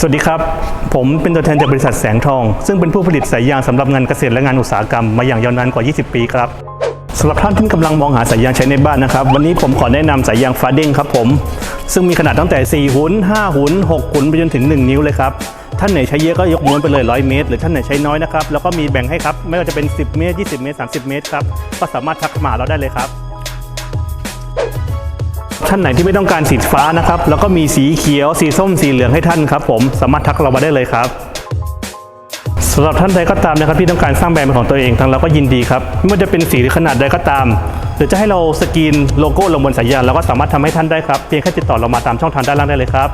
สวัสดีครับ ผมเป็นตัวแทนจากบริษัทแสงทอง ซึ่งเป็นผู้ผลิตสายยางสำหรับงานเกษตรและงานอุตสาหกรรมมาอย่างยาวนานกว่า 20 ปีครับสำหรับท่านที่กำลังมองหาสายยางใช้ในบ้านนะครับ วันนี้ผมขอแนะนำสายยางฟาเด้งครับผม ซึ่งมีขนาดตั้งแต่ 4 หุน5 หุน6 หุนไปจนถึง 1 นิ้วเลยครับ ท่านไหนใช้เยอะก็ยกม้วนไปเลย 100 เมตร หรือท่านไหนใช้น้อยนะครับ แล้วก็มีแบ่งให้ครับ ไม่ว่าจะเป็น 10 เมตร 20 เมตร 30 เมตรครับ ก็สามารถทักมาเราได้เลยครับ ท่านไหนที่ไม่ต้องการสีฟ้านะครับแล้วก็มีสีเขียว สีส้มสีเหลืองให้ท่านครับ ผมสามารถทักเรามาได้เลยครับสำหรับท่านใดก็ตามนะครับที่ต้องการสร้างแบรนด์เป็นของตัวเองทางเราก็ยินดีครับไม่ว่าจะเป็นสีหรือขนาดใดก็ตาม หรือจะให้เราสกรีนโลโก้ลงบนสายยางเราก็สามารถทำให้ท่านได้ครับเพียงแค่ติดต่อเรามาตามช่องทางด้านล่างได้เลยครับ